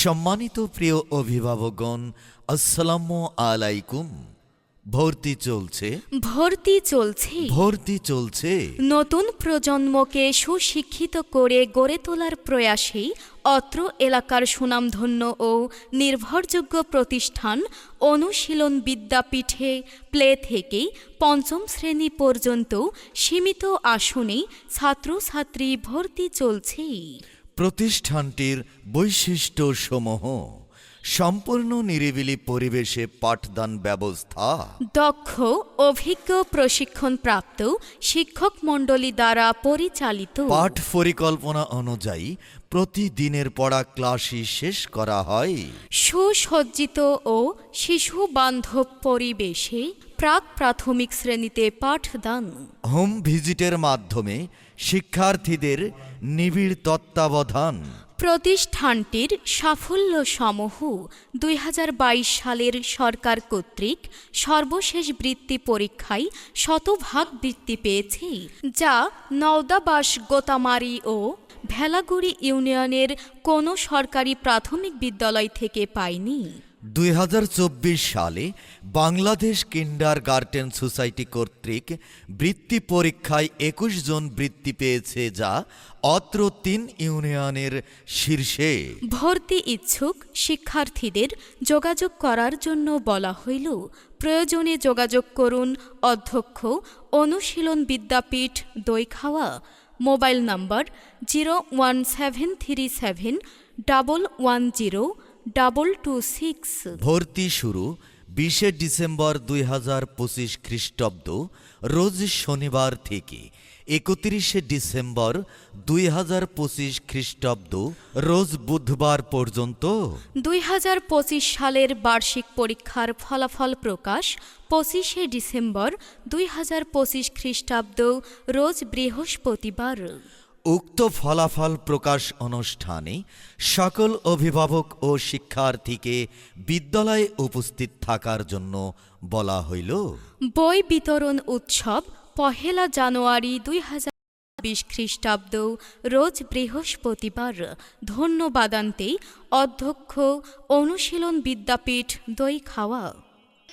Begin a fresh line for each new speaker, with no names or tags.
সম্মানিত প্রিয় অভিভাবকগণ আসসালামু আলাইকুম। ভর্তি চলছে।
ভর্তি চলছে।
ভর্তি চলছে।
নতুন প্রজন্মকে সুশিক্ষিত করে গড়ে তোলার প্রয়াসেই অত্র এলাকার সুনামধন্য ও নির্ভরযোগ্য প্রতিষ্ঠান অনুশীলন বিদ্যাপীঠে প্লে থেকেই পঞ্চম শ্রেণি পর্যন্ত সীমিত আসনেই ছাত্রছাত্রী ভর্তি চলছে
প্রতিষ্ঠানটির বৈশিষ্ট্যসমূহ সম্পূর্ণ নিরিবিলি পরিবেশে পাঠদান ব্যবস্থা।
দক্ষ অভিজ্ঞ প্রশিক্ষণপ্রাপ্ত শিক্ষক মণ্ডলী দ্বারা পরিচালিত।
পাঠ পরিকল্পনা অনুযায়ী প্রতিদিনের পড়া ক্লাসই শেষ করা হয়।
সুসজ্জিত ও শিশু বান্ধব পরিবেশে প্রাক প্রাথমিক শ্রেণীতে পাঠদান।
হোম ভিজিটের মাধ্যমে শিক্ষার্থীদের নিবিড় তত্ত্বাবধান।
প্রতিষ্ঠানটির সাফল্য সমূহ দুই হাজার বাইশ সালের সরকার কর্তৃক সর্বশেষ বৃত্তি পরীক্ষায় শতভাগ বৃত্তি পেয়েছে যা নওদাবাস গোতামারি ও ভেলাগুড়ি ইউনিয়নের কোনো সরকারি প্রাথমিক বিদ্যালয় থেকে পায়নি।
দুই হাজার চব্বিশ সালে বাংলাদেশ কিন্ডার গার্ডেন সোসাইটি কর্তৃক বৃত্তি পরীক্ষায় একুশ জন বৃত্তি পেয়েছে যা অত্র তিন ইউনিয়নের শীর্ষে।
ভর্তি ইচ্ছুক শিক্ষার্থীদের যোগাযোগ করার জন্য বলা হইল, প্রয়োজনে যোগাযোগ করুন, অধ্যক্ষ, অনুশীলন বিদ্যাপীঠ Doikhawa mobile number zero one seven three seven double one zero double two six
ভর্তি শুরু বিশে ডিসেম্বর দুই হাজার পঁচিশ খ্রিস্টাব্দ রোজ শনিবার থেকে একত্রিশে ডিসেম্বর দুই হাজার পঁচিশ খ্রিস্টাব্দ রোজ বুধবার পর্যন্ত।
দুই হাজার পঁচিশ সালের বার্ষিক পরীক্ষার ফলাফল প্রকাশ পঁচিশে ডিসেম্বর দুই হাজার পঁচিশ খ্রিস্টাব্দ রোজ বৃহস্পতিবার।
উক্ত ফলাফল প্রকাশ অনুষ্ঠানে সকল অভিভাবক ও শিক্ষার্থীকে বিদ্যালয়ে উপস্থিত থাকার জন্য বলা হইল।
বই বিতরণ উৎসব পহেলা জানুয়ারি দুই হাজার বিশ খ্রিস্টাব্দ, রোজ বৃহস্পতিবার। ধন্যবাদান্তে অধ্যক্ষ অনুশীলন বিদ্যাপীঠ দই খাওয়া।